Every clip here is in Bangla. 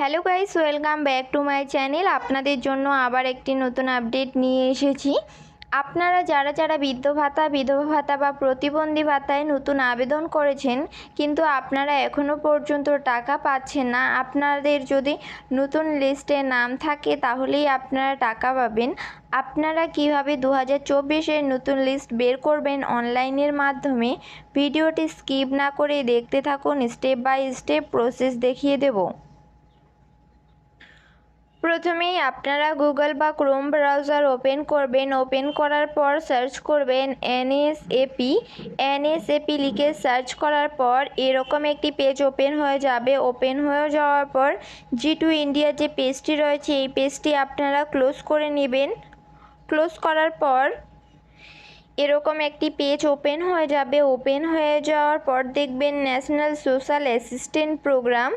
Hello guys welcome back to my channel আপনাদের জন্য আবার একটি নতুন আপডেট নিয়ে এসেছি। আপনারা যারা যারা বৃদ্ধ ভাতা, বিধবা ভাতা বা প্রতিবন্ধী ভাতায় নতুন আবেদন করেছেন, কিন্তু আপনারা এখনও পর্যন্ত টাকা পাচ্ছেন না, আপনাদের যদি নতুন লিস্টে নাম থাকে, তাহলেই আপনারা টাকা পাবেন। আপনারা কীভাবে দু হাজার নতুন লিস্ট বের করবেন অনলাইনের মাধ্যমে, ভিডিওটি স্কিপ না করে দেখতে থাকুন স্টেপ বাই স্টেপ প্রসেস দেখিয়ে দেবো। প্রথমেই আপনারা গুগল বা ক্রোম ব্রাউজার ওপেন করবেন। ওপেন করার পর সার্চ করবেন এনএসএপি। এনএসএপি লিখে সার্চ করার পর এরকম একটি পেজ ওপেন হয়ে যাবে। ওপেন হয়ে যাওয়ার পর জি টু ইন্ডিয়ার যে পেজটি রয়েছে, এই পেজটি আপনারা ক্লোজ করে নেবেন। ক্লোজ করার পর এরকম একটি পেজ ওপেন হয়ে যাবে। ওপেন হয়ে যাওয়ার পর দেখবেন ন্যাশনাল সোশ্যাল অ্যাসিস্ট্যান্ট প্রোগ্রাম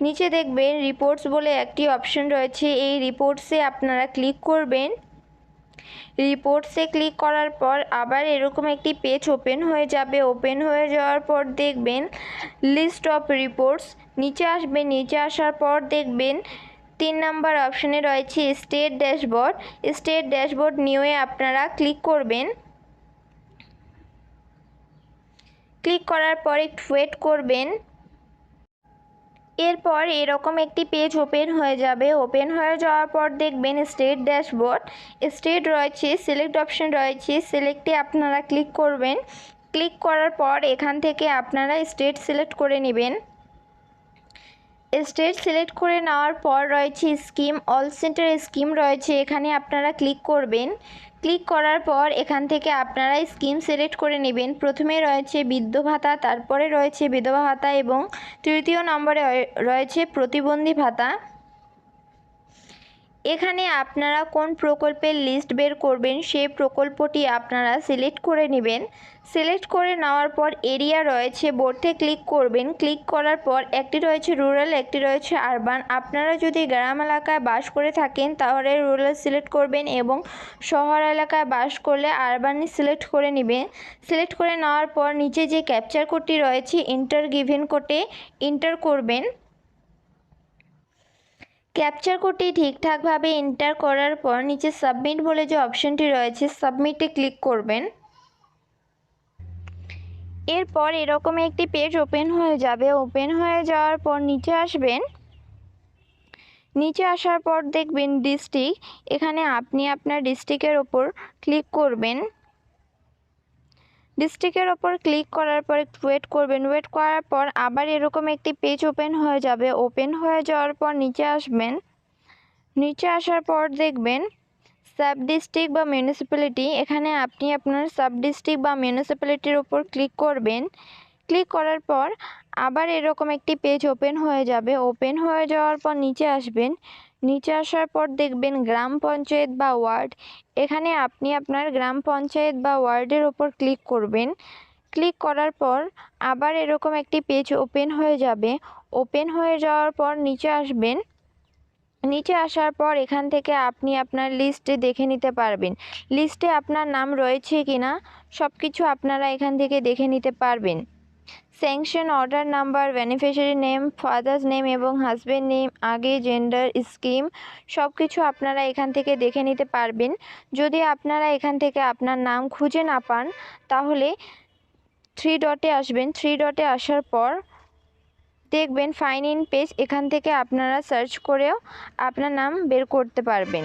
নিচে দেখবেন রিপোর্টস বলে একটি অপশন রয়েছে। এই রিপোর্টসে আপনারা ক্লিক করবেন। রিপোর্টসে ক্লিক করার পর আবার এরকম একটি পেজ ওপেন হয়ে যাবে। ওপেন হয়ে যাওয়ার পর দেখবেন লিস্ট অফ রিপোর্টস নিচে আসবে, নিচে আসার পর দেখবেন তিন নাম্বার অপশানে রয়েছে স্টেট ড্যাশবোর্ড স্টেট ড্যাশবোর্ড নিয়ে আপনারা ক্লিক করবেন। ক্লিক করার পর একটু ওয়েট করবেন। এরপর এরকম একটি পেজ ওপেন হয়ে যাবে। ওপেন হয়ে যাওয়ার পর দেখবেন স্টেট ড্যাশবোর্ড স্টেট রয়েছে সিলেক্ট অপশন রয়েছে সিলেক্টে আপনারা ক্লিক করবেন। ক্লিক করার পর এখান থেকে আপনারা স্টেট সিলেক্ট করে নেবেন। স্টেট সিলেক্ট করে নেওয়ার পর রয়েছে স্কিম অল সেন্টার স্কিম রয়েছে, এখানে আপনারা ক্লিক করবেন। ক্লিক করার পর এখান থেকে আপনারা স্কিম সিলেক্ট করে নেবেন। প্রথমে রয়েছে বৃদ্ধ ভাতা, তারপরে রয়েছে বিধবা ভাতা এবং তৃতীয় নম্বরে রয়েছে প্রতিবন্ধী ভাতা। এখানে আপনারা কোন প্রকল্পের লিস্ট বের করবেন, সেই প্রকল্পটি আপনারা সিলেক্ট করে নেবেন। সিলেক্ট করে নেওয়ার পর এরিয়া রয়েছে বোর্ডে ক্লিক করবেন। ক্লিক করার পর একটি রয়েছে রুরাল একটি রয়েছে আরবান আপনারা যদি গ্রাম এলাকায় বাস করে থাকেন, তাহলে রুরাল সিলেক্ট করবেন এবং শহর এলাকায় বাস করলে আরবানই সিলেক্ট করে নেবেন। সিলেক্ট করে নেওয়ার পর নিচে যে ক্যাপচার কোডটি রয়েছে ইন্টার গিভেন কোডে ইন্টার করবেন। ক্যাপচার কোডটি ঠিকঠাকভাবে এন্টার করার পর নিচে সাবমিট বলে যে অপশানটি রয়েছে, সাবমিটে ক্লিক করবেন। এরপর এরকম একটি পেজ ওপেন হয়ে যাবে। ওপেন হয়ে যাওয়ার পর নিচে আসবেন। নিচে আসার পর দেখবেন ডিস্ট্রিক্ট। এখানে আপনি আপনার ডিস্ট্রিক্টের ওপর ক্লিক করবেন। ডিস্ট্রিক্টের ওপর ক্লিক করার পর একটু ওয়েট করবেন। ওয়েট করার পর আবার এরকম একটি পেজ ওপেন হয়ে যাবে। ওপেন হয়ে যাওয়ার পর নিচে আসবেন। নিচে আসার পর দেখবেন সাব ডিস্ট্রিক্ট বা মিউনিসিপ্যালিটি এখানে আপনি আপনার সাব ডিস্ট্রিক্ট বা মিউনিসিপ্যালিটির ওপর ক্লিক করবেন। ক্লিক করার পর আবার এরকম একটি পেজ ওপেন হয়ে যাবে। ওপেন হয়ে যাওয়ার পর নিচে আসবেন। নিচে আসার পর দেখবেন গ্রাম পঞ্চায়েত বা ওয়ার্ড, এখানে আপনি আপনার গ্রাম পঞ্চায়েত বা ওয়ার্ডের ওপর ক্লিক করবেন। ক্লিক করার পর আবার এরকম একটি পেজ ওপেন হয়ে যাবে। ওপেন হয়ে যাওয়ার পর নিচে আসবেন। নিচে আসার পর এখান থেকে আপনি আপনার লিস্টে দেখে নিতে পারবেন। লিস্টে আপনার নাম রয়েছে কি না সব কিছু আপনারা এখান থেকে দেখে নিতে পারবেন। Sanction order number beneficiary name father's name এবং হাজব্যান্ড নেম আগে জেন্ডার স্কিম সব কিছু আপনারা এখান থেকে দেখে নিতে পারবেন। যদি আপনারা এখান থেকে আপনার নাম খুঁজে না পান, তাহলে থ্রি ডটে আসবেন। থ্রি ডটে আসার পর দেখবেন ফাইন ইন পেজ এখান থেকে আপনারা সার্চ করেও আপনার নাম বের করতে পারবেন।